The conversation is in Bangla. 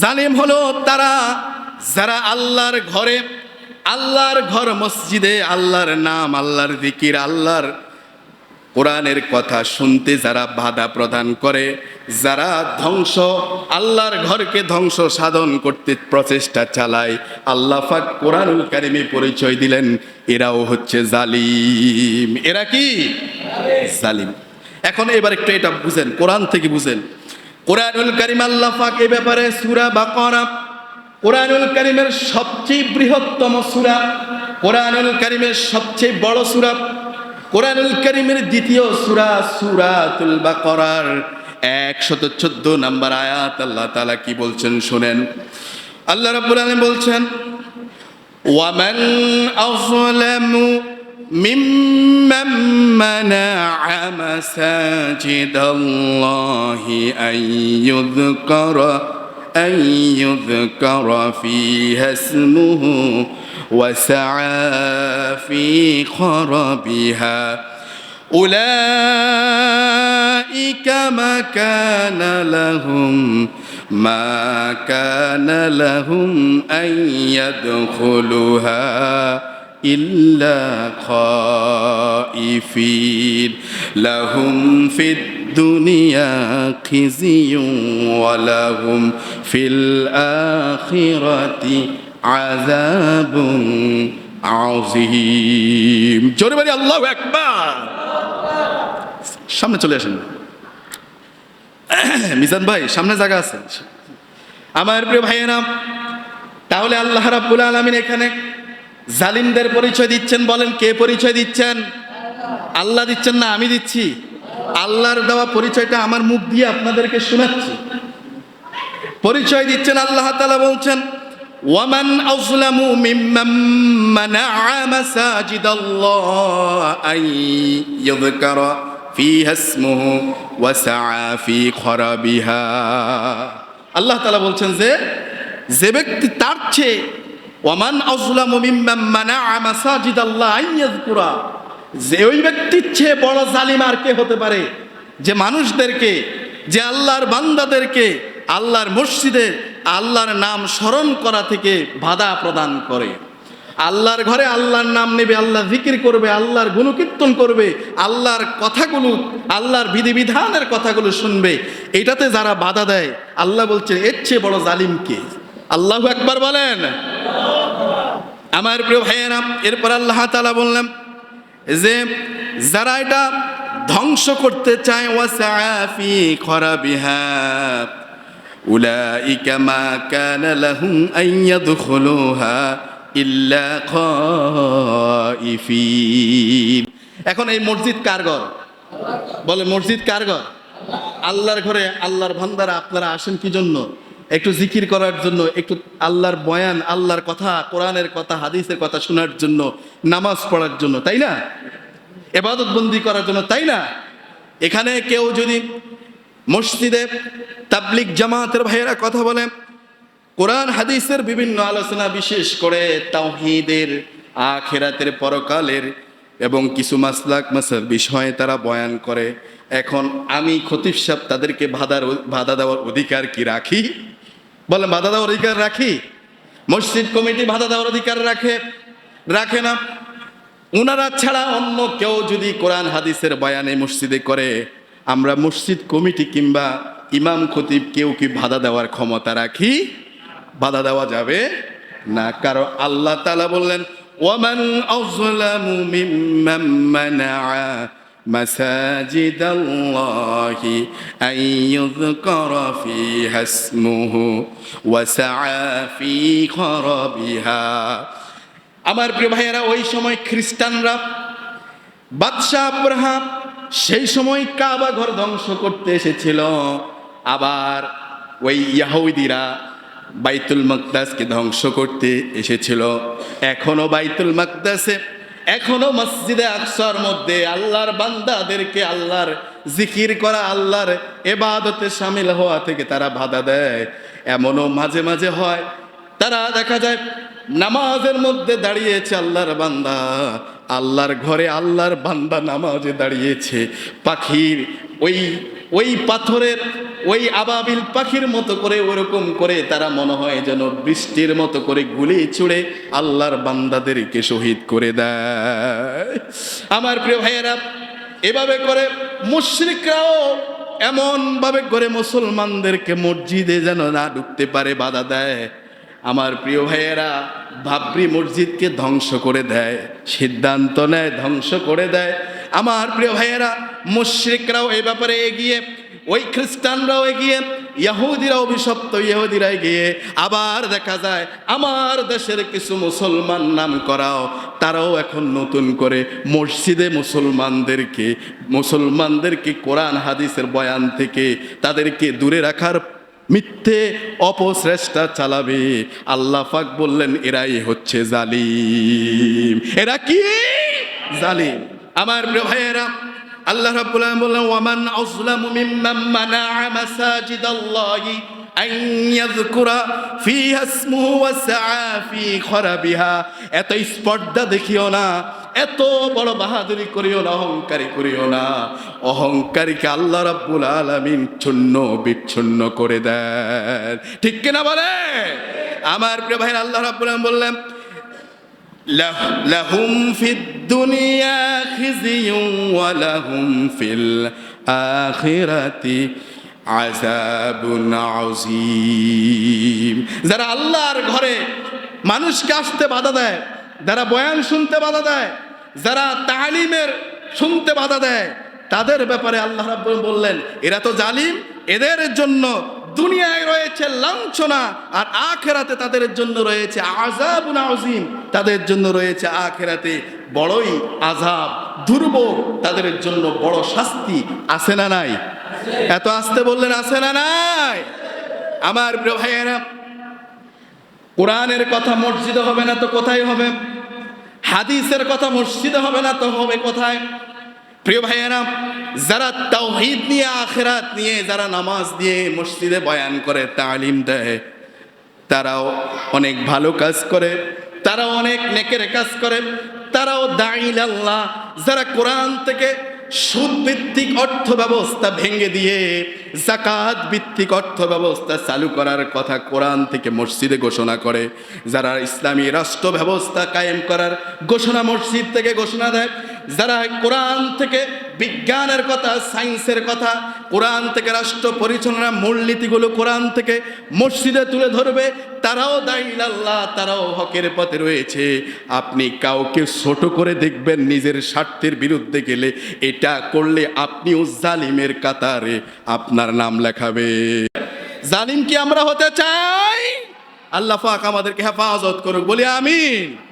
জালিম হলো তারা যারা আল্লাহর ঘরে আল্লাহর ঘর মসজিদে আল্লাহর নাম আল্লাহর জিকির আল্লাহর কোরআনের কথা শুনতে যারা বাধা প্রদান করে যারা ধ্বংস আল্লাহর ঘরকে ধ্বংস সাধন করতে প্রচেষ্টা চালায়। আল্লাহ পাক কোরআনুল কারিমে পরিচয় দিলেন এরাও হচ্ছে জালিম। এরা কি? জালিম। এখন এবার একটু এটা বুঝেন কোরআন থেকে বুঝেন। কোরআনুল করিম আল্লাহ পাক এই ব্যাপারে সূরা বাকারা, কোরআনুল করিমের সবচেয়ে বৃহত্তম সূরা, কোরআনুল করিমের সবচেয়ে বড় সূরা, কোরআনুল করিমের দ্বিতীয় সুরা সুরাতুল বাকরার একশত চোদ্দ নাম্বার আয়াত, আল্লাহ তাআলা কি বলছেন শুনেন। আল্লাহ রাব্বুল আলামিন বলছেন ওয়ামান ممن منع مساجد الله أن يذكر أن يذكر فيها اسمه وسعى في خربها أولئك ما كان لهم ما كان لهم أن يدخلوها. إلا خائفين لهم في الدنيا خزي ولهم في الآخرة عذاب عظيم জোরে বলি আল্লাহু আকবার সামনে চলে আসেন মিজান ভাই সামনে জায়গা আছে আমার প্রিয় ভাইয়েরা তাহলে আল্লাহ রাব্বুল আলামিন এখানে জালিমদের পরিচয় দিচ্ছেন বলেন কে পরিচয় দিচ্ছেন? আল্লাহ দিচ্ছেন না, আমি দিচ্ছি। আল্লাহর দেওয়া পরিচয়টা আমার মুখ দিয়ে আপনাদেরকে শোনাচ্ছি। পরিচয় দিচ্ছেন, আল্লাহ তালা বলছেন, ওয়ামান আযলামু মিম্মান মানা'a মাসাজিদাল্লাহ আন ইউযকারা ফিহা ইসমুহু ওয়া সাআ ফি খরাবিহা। আল্লাহ তাআলা বলছেন যে যে ব্যক্তি তার চেয়ে ওয়ামান আযলামু মিম্মান মানা'a মাসাজিদাল্লাহ আন ইউযকারা যে ওই ব্যক্তির চেয়ে বড় জালিম আর কে হতে পারে? যে মানুষদেরকে, যে আল্লাহর বান্দাদেরকে আল্লাহর মসজিদে আল্লাহর নাম স্মরণ করা থেকে বাধা প্রদান করে। আল্লাহর ঘরে আল্লাহর নাম নেবে, আল্লাহ জিকির করবে, আল্লাহর গুণকীর্তন করবে, আল্লাহর কথাগুলো, আল্লাহর বিধিবিধানের কথাগুলো শুনবে। এটাতে যারা বাধা দেয়, আল্লাহ বলছে, এর চেয়ে বড় জালিমকে আল্লাহ একবার বলেন। আমার প্রিয় ভাইয়েরা, এরপর আল্লাহ তালা বললাম যে, যারা এটা ধ্বংস করতে চায় ওয়াসাফি খরাবিহা, উলাইকা মা কানা লাহুম আন ইয়াদখুলুহা ইল্লা খাইফিন। এখন এই মসজিদ কার ঘর? বলে, মসজিদ কার ঘর? আল্লাহর ঘরে আল্লাহর ভান্দারা আপনারা আসেন কি জন্য? একটু জিকির করার জন্য, একটু আল্লাহর বয়ান, আল্লাহর কথা, কোরআনের কথা, হাদিসের কথা শোনার জন্য, নামাজ পড়ার জন্য, তাই না? এবাদত বন্দি করার জন্য, তাই না? এখানে কেউ যদি মসজিদে তাবলিক জামাতের ভাইয়েরা কথা বলে, কোরআন, হাদিসের বিভিন্ন আলোচনা বিশেষ করে তাওহীদের, আখেরাতের পরকালের এবং কিছু মাসলাক মাসার বিষয়ে তারা বয়ান করে, এখন আমি খতিব সাহেব তাদেরকে বাধার বাধা দেওয়ার অধিকার কি রাখি? বলেন, বাধা দেওয়ার অধিকার রাখি? মসজিদ কমিটি বাধা দেওয়ার অধিকার রাখে? রাখে না। ওনারা ছাড়া অন্য কেউ যদি কোরআন, হাদিসের বয়ানে মসজিদে করে, আমরা মসজিদ কমিটি কিংবা ইমাম খতিব কেউ কি বাধা দেওয়ার ক্ষমতা রাখি? বাধা দেওয়া যাবে না। কারণ আল্লাহ তালা বললেন, ওয়ামান مساجد الله أن يذكر فيها اسمه وسعى في خرابها আমার প্রিয় ভাইয়েরা ওই সময় খ্রিস্টানরা বাদশাহ আব্রাহাম সেই সময় কাবা ঘর ধ্বংস করতে এসেছিল আবার ওই ইয়াহুদিরা বাইতুল মকদাসকে ধ্বংস করতে এসেছিল এখনো বাইতুল মকদাসে এখনও মসজিদে আকসার মধ্যে আল্লাহর বান্দাদেরকে আল্লাহর জিকির করা, আল্লাহর এবাদতে সামিল হওয়া থেকে তারা বাধা দেয়। এমনও মাঝে মাঝে হয়, তারা দেখা যায় নামাজের মধ্যে দাঁড়িয়েছে আল্লাহর বান্দা, আল্লাহর ঘরে আল্লাহর বান্দা নামাজে দাঁড়িয়েছে, পাখির ওই ওই পাথরের, ওই আবাবিল পাখির মতো করে ওরকম করে তারা মনে হয় যেন বৃষ্টির মতো করে গুলি ছুড়ে আল্লাহর বান্দাদেরকে শহীদ করে দেয়। আমার প্রিয় ভাইয়েরা, এভাবে করে মুশরিকরাও এমন ভাবে করে মুসলমানদেরকে মসজিদে যেন না ঢুকতে পারে বাধা দেয়। আমার প্রিয় ভাইয়েরা, ভাবরি মসজিদকে ধ্বংস করে দেয়, সিদ্ধান্ত নেয়, ধ্বংস করে দেয়। আমার প্রিয় ভাইয়েরা, মুশ্রিকরাও এই ব্যাপারে এগিয়ে, ওই খ্রিস্টানরাও এগিয়ে ইহুদিরা অভিশপ্ত ইহুদিরা এগিয়ে আবার দেখা যায়, আমার দেশের কিছু মুসলমান নাম করাও তারাও এখন নতুন করে মসজিদে মুসলমানদেরকে মুসলমানদেরকে কোরআন, হাদিসের বয়ান থেকে তাদেরকে দূরে রাখার মিথ্যে অপশ্রেষ্ঠা চালাবে। আল্লাহ বললেন, এরাই হচ্ছে জালিম। এরা কি? জালিম। আমার প্রিয় ভাইয়েরা, আল্লাহ রাব্বুল আলামিন বললেন, ওয়ামান আযলামু মিম্মান মানাআ মাসাজিদাল্লাহি আন ইয়াযকুরা ফিহা ইসমুহু ওয়া সাআ ফি খরাবিহা। এত স্পর্ধা দেখিও না, এত বড় বাহাদুরি করিও না, অহংকারী করিও না। অহংকারীকে আল্লাহ রাব্বুল আলামিন চূর্ণ বিচ্ছিন্ন করে দেন। ঠিক কিনা বলে আমার প্রিয় ভাই আল্লাহ রাব্বুল আলামিন বললেন লাহুম ফিদ দুনিয়া খিজিউ ওয়া লাহুম ফিল আখিরাতি আযাবুন আযীম। যারা আল্লাহর ঘরে মানুষকে আসতে বাধা দেয়, যারা বয়ান শুনতে বাধা দেয়, যারা তালিমের শুনতে বাধা দেয়, তাদের ব্যাপারে আল্লাহ রাব্বুল বললেন, এরা তো জালিম, এদের জন্য দুনিয়ায় রয়েছে লাঞ্ছনা আর আখেরাতে তাদের জন্য রয়েছে আজাবুন আজিম তাদের জন্য রয়েছে আখেরাতে বড়ই আজাব দুর্ভোগ তাদের জন্য বড় শাস্তি। আছে না নাই? এত আসতে বললেন, আছে না নাই? আমার প্রিয় ভাইয়েরা, কোরআনের কথা মসজিদে হবে না তো কোথায় হবে? হাদিসের কথা মসজিদে হবে না তো হবে কোথায়? প্রিয় ভাইয়েরা, যারা তাওহীদ নিয়ে আখেরাত নিয়ে, যারা নামাজ দিয়ে মসজিদে বয়ান করে, তালিম দেয়, তারাও অনেক ভালো কাজ করে, তারাও অনেক নেকের কাজ করে, তারাও দাইল আল্লাহ যারা কোরআন থেকে সুদ ভিত্তিক অর্থ ব্যবস্থা ভেঙে দিয়ে জাকাত ভিত্তিক অর্থ ব্যবস্থা চালু করার কথা কোরআন থেকে মসজিদে ঘোষণা করে, যারা ইসলামী রাষ্ট্র ব্যবস্থা কায়েম করার ঘোষণা মসজিদ থেকে ঘোষণা দেয় যারা কোরআন থেকে বিজ্ঞানের কথা, সায়েন্সের কথা, কোরআন থেকে রাষ্ট্র পরিচালনার মূলনীতিগুলো কোরআন থেকে মসজিদে তুলে ধরবে, তারাও দাইল আল্লাহ, তারাও হকের পথে রয়েছে। আপনি কাউকে ছোট করে দেখবেন নিজের স্বার্থের বিরুদ্ধে গেলে, এটা করলে আপনিও জালিমের কাতারে আপনার নাম লেখাবে। জালিম কি আমরা হতে চাই? আল্লাহ পাক আমাদেরকে হেফাজত করুক, বলি আমিন।